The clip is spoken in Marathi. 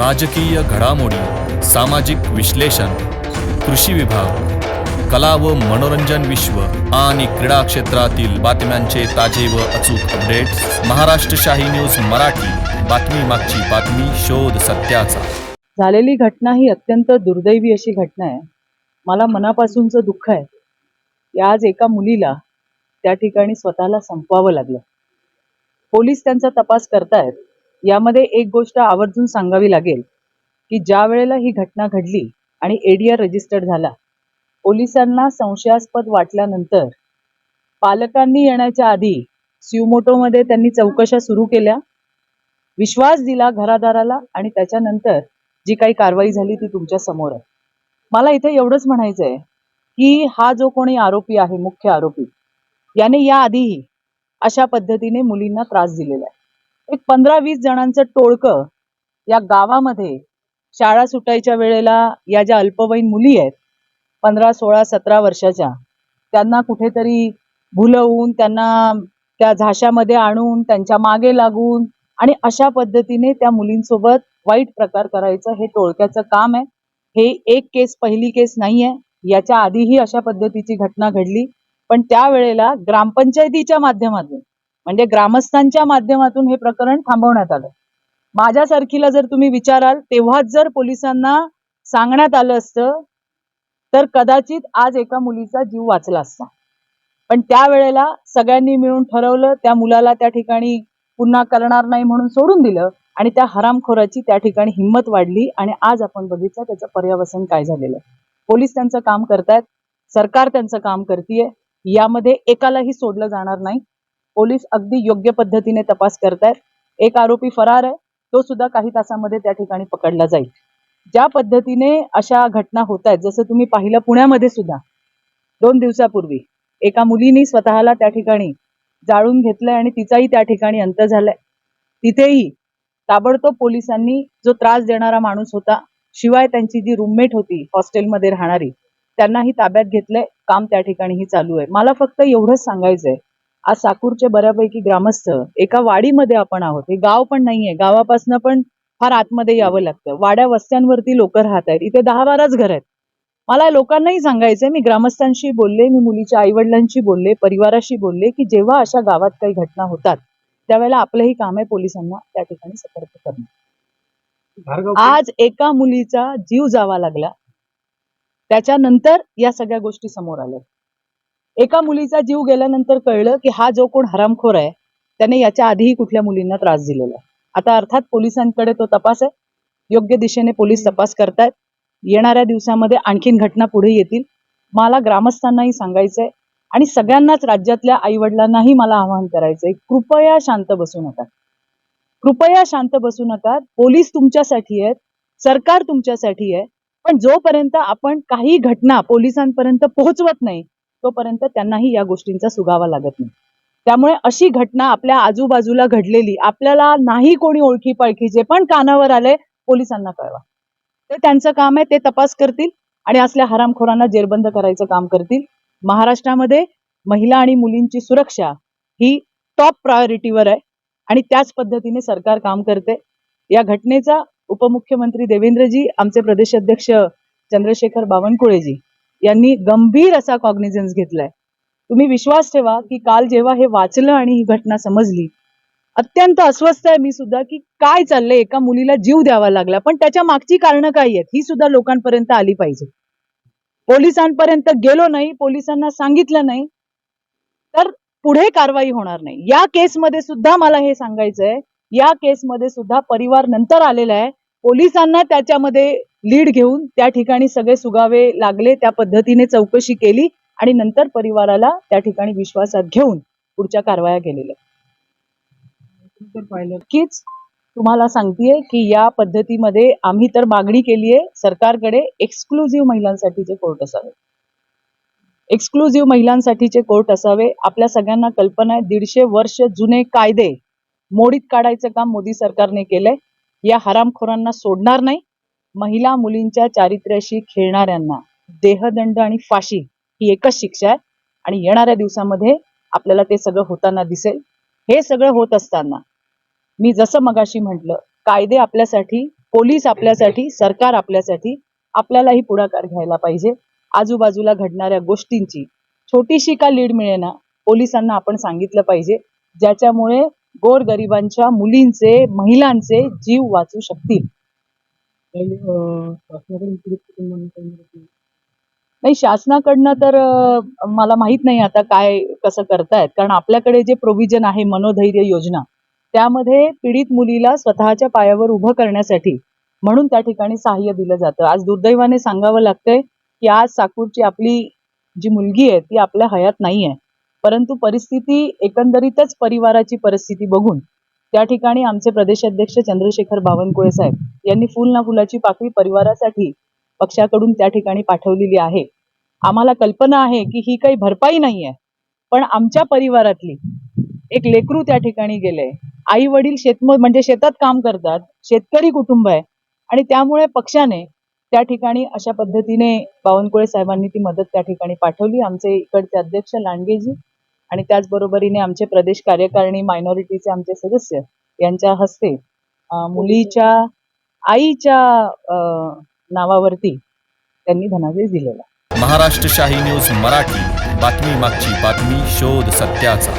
राजकीय घडामोडी सामाजिक विश्लेषण कृषी विभाग कला व मनोरंजन विश्व आणि क्रीडा क्षेत्रातील बातम्यांचे ताजे व अचूक अपडेट्स महाराष्ट्र शाही न्यूज मराठी. बातमी मागची बातमी शोध सत्याचा. झालेली घटना ही अत्यंत दुर्दैवी अशी घटना आहे. मला मनापासूनचं दुःख आहे. की आज एका मुलीला त्या ठिकाणी स्वतःला संपवावं लागलं. पोलीस त्यांचा तपास करतायत. यामध्ये एक गोष्ट आवर्जून सांगावी लागेल की ज्या वेळेला ही घटना घडली आणि एडीआर रजिस्टर्ड झाला पोलिसांना संशयास्पद वाटल्यानंतर पालकांनी येण्याच्या आधी सिवमोटोमध्ये त्यांनी चौकशा सुरू केल्या विश्वास दिला घरादाराला आणि त्याच्यानंतर जी काही कारवाई झाली ती तुमच्यासमोर आहे. मला इथे एवढंच म्हणायचं आहे की हा जो कोणी आरोपी आहे मुख्य आरोपी याने याआधीही अशा पद्धतीने मुलींना त्रास दिलेला आहे. एक पंधरा वीस जणांचं टोळकं या गावामध्ये शाळा सुटायच्या वेळेला या ज्या अल्पवयीन मुली आहेत पंधरा सोळा सतरा वर्षाच्या त्यांना कुठेतरी भुलवून त्यांना त्या झाशामध्ये आणून त्यांच्या मागे लागून आणि अशा पद्धतीने त्या मुलींसोबत वाईट प्रकार करायचं हे टोळक्याचं काम आहे. हे एक केस पहिली केस नाही आहे याच्या आधीही अशा पद्धतीची घटना घडली. पण त्यावेळेला ग्रामपंचायतीच्या माध्यमातून म्हणजे ग्रामस्थांच्या माध्यमातून हे प्रकरण थांबवण्यात आलं. माझ्यासारखीला जर तुम्ही विचाराल तेव्हाच जर पोलिसांना सांगण्यात आलं असतं तर कदाचित आज एका मुलीचा जीव वाचला असता. पण त्यावेळेला सगळ्यांनी मिळून ठरवलं त्या मुलाला त्या ठिकाणी पुन्हा करणार नाही म्हणून सोडून दिलं आणि त्या हरामखोराची त्या ठिकाणी हिंमत वाढली आणि आज आपण बघितलं त्याचं पर्यावसन काय झालेलं पोलीस त्यांचं काम करतायत सरकार त्यांचं काम करतीये यामध्ये एकालाही सोडलं जाणार नाही. पोलीस अगदी योग्य पद्धतीने तपास करतायत. एक आरोपी फरार आहे तो सुद्धा काही तासामध्ये त्या ठिकाणी पकडला जाईल. ज्या पद्धतीने अशा घटना होत आहेत जसं तुम्ही पाहिलं पुण्यामध्ये सुद्धा दोन दिवसापूर्वी एका मुलीने स्वतःला त्या ठिकाणी जाळून घेतलंय आणि तिचाही त्या ठिकाणी अंत झालाय. तिथेही ताबडतोब पोलिसांनी जो त्रास देणारा माणूस होता शिवाय त्यांची जी रूममेट होती हॉस्टेलमध्ये राहणारी त्यांनाही ताब्यात घेतलंय काम त्या ठिकाणीही चालू आहे. मला फक्त एवढंच सांगायचंय आज साकूरचे बऱ्यापैकी ग्रामस्थ एका वाडीमध्ये आपण आहोत. हे गाव पण नाहीये. गावापासनं पण फार आतमध्ये यावं लागतं. वाड्या वस्त्यांवरती लोक राहत आहेत. इथे दहा बाराच घर आहेत. मला लोकांनाही सांगायचंय मी ग्रामस्थांशी बोलले मी मुलीच्या आई वडिलांशी बोलले परिवाराशी बोलले की जेव्हा अशा गावात काही घटना होतात त्यावेळेला आपलंही काम आहे पोलिसांना त्या ठिकाणी सतर्क करणं. आज एका मुलीचा जीव जावा लागला. त्याच्यानंतर या सगळ्या गोष्टी समोर आल्या. एका मुलीचा जीव गेल्यानंतर कळलं की हा जो कोण हरामखोर आहे त्याने याच्या आधीही कुठल्या मुलींना त्रास दिलेला आहे. आता अर्थात पोलिसांकडे तो तपास आहे. योग्य दिशेने पोलीस तपास करतायत. येणाऱ्या दिवसामध्ये आणखीन घटना पुढे येतील. मला ग्रामस्थांनाही सांगायचंय आणि सगळ्यांनाच राज्यातल्या आई वडिलांनाही मला आवाहन करायचंय कृपया शांत बसू नका. कृपया शांत बसू नका. पोलीस तुमच्यासाठी आहेत सरकार तुमच्यासाठी आहे. पण जोपर्यंत आपण काही घटना पोलिसांपर्यंत पोहोचवत नाही तोपर्यंत त्यांनाही या गोष्टींचा सुगावा लागत नाही. त्यामुळे अशी घटना आपल्या आजूबाजूला घडलेली आपल्याला नाही कोणी ओळखी पाळखीचे पण कानावर आले पोलिसांना कळवा. ते त्यांचं काम आहे ते तपास करतील आणि असल्या हरामखोरांना जेरबंद करायचं काम करतील. महाराष्ट्रामध्ये महिला आणि मुलींची सुरक्षा ही टॉप प्रायोरिटीवर आहे आणि त्याच पद्धतीने सरकार काम करते. या घटनेचा उपमुख्यमंत्री देवेंद्रजी आमचे प्रदेश अध्यक्ष चंद्रशेखर बावनकुळेजी यांनी गंभीर असा कॉग्निझन्स घेतलाय. तुम्ही विश्वास ठेवा की काल जेव्हा हे वाचलं आणि ही घटना समजली अत्यंत अस्वस्थ आहे मी सुद्धा की काय चाललंय एका मुलीला जीव द्यावा लागला. पण त्याच्या मागची कारणं काय आहेत ही सुद्धा लोकांपर्यंत आली पाहिजे. पोलिसांपर्यंत गेलो नाही पोलिसांना सांगितलं नाही तर पुढे कारवाई होणार नाही. या केसमध्ये सुद्धा मला हे सांगायचंय या केसमध्ये सुद्धा परिवार नंतर आलेला आहे. पोलिसांना त्याच्यामध्ये लीड घेऊन त्या ठिकाणी सगळे सुगावे लागले त्या पद्धतीने चौकशी केली आणि नंतर परिवाराला त्या ठिकाणी विश्वासात घेऊन पुढच्या कारवाया केलेल्या. नक्कीच तुम्हाला सांगतेय की या पद्धतीमध्ये आम्ही तर मागणी केली आहे सरकारकडे एक्सक्लुझिव्ह महिलांसाठीचे कोर्ट असावे. एक्सक्लुझिव्ह महिलांसाठीचे कोर्ट असावे. आपल्या सगळ्यांना कल्पना आहे दीडशे वर्ष जुने कायदे मोडीत काढायचं काम मोदी सरकारने केलंय. या हरामखोरांना सोडणार नाही. महिला मुलींच्या चारित्र्याशी खेळणाऱ्यांना देहदंड आणि फाशी ही एकच शिक्षा आहे. आणि येणाऱ्या दिवसामध्ये आपल्याला ते सगळं होताना दिसेल. हे सगळं होत असताना मी जसं मगाशी म्हटलं कायदे आपल्यासाठी पोलीस आपल्यासाठी सरकार आपल्यासाठी आपल्यालाही पुढाकार घ्यायला पाहिजे. आजूबाजूला घडणाऱ्या गोष्टींची छोटीशी का लीड मिळेना पोलिसांना आपण सांगितलं पाहिजे ज्याच्यामुळे गोरगरिबांच्या मुलींचे महिलांचे जीव वाचू शकतील. नाही शासनाकडनं तर मला माहीत नाही आता काय कसं करतायत. कारण आपल्याकडे जे प्रोव्हिजन आहे मनोधैर्य योजना त्यामध्ये पीडित मुलीला स्वतःच्या पायावर उभं करण्यासाठी म्हणून त्या ठिकाणी सहाय्य दिलं जातं. आज दुर्दैवाने सांगावं लागतंय की आज साकूरची आपली जी मुलगी आहे ती आपल्या हयात नाही आहे परंतु परिस्थिती एकंदरीतच परिवाराची परिस्थिती बघून त्या ठिकाणी आमचे प्रदेशाध्यक्ष चंद्रशेखर बावनकुळे साहेब यांनी फुल ना फुलाची पाकळी परिवारासाठी पक्षाकडून त्या ठिकाणी पाठवलेली आहे. आम्हाला कल्पना आहे की ही काही भरपाई नाही आहे पण आमच्या परिवारातली एक लेकरू त्या ठिकाणी गेले. आई वडील शेतम म्हणजे शेतात काम करतात शेतकरी कुटुंब आहे आणि त्यामुळे पक्षाने त्या ठिकाणी अशा पद्धतीने बावनकुळे साहेबांनी ती मदत त्या ठिकाणी पाठवली. आमचे इकडचे अध्यक्ष लांडगेजी आणि त्याचबरोबरीने आमचे प्रदेश कार्यकारिणी मायनॉरिटीचे आमचे सदस्य यांच्या हस्ते मुलीच्या आईच्या नावावरती त्यांनी धनादेश दिलेला. महाराष्ट्र शाही न्यूज मराठी. बातमी मागची बातमी शोध सत्याचा.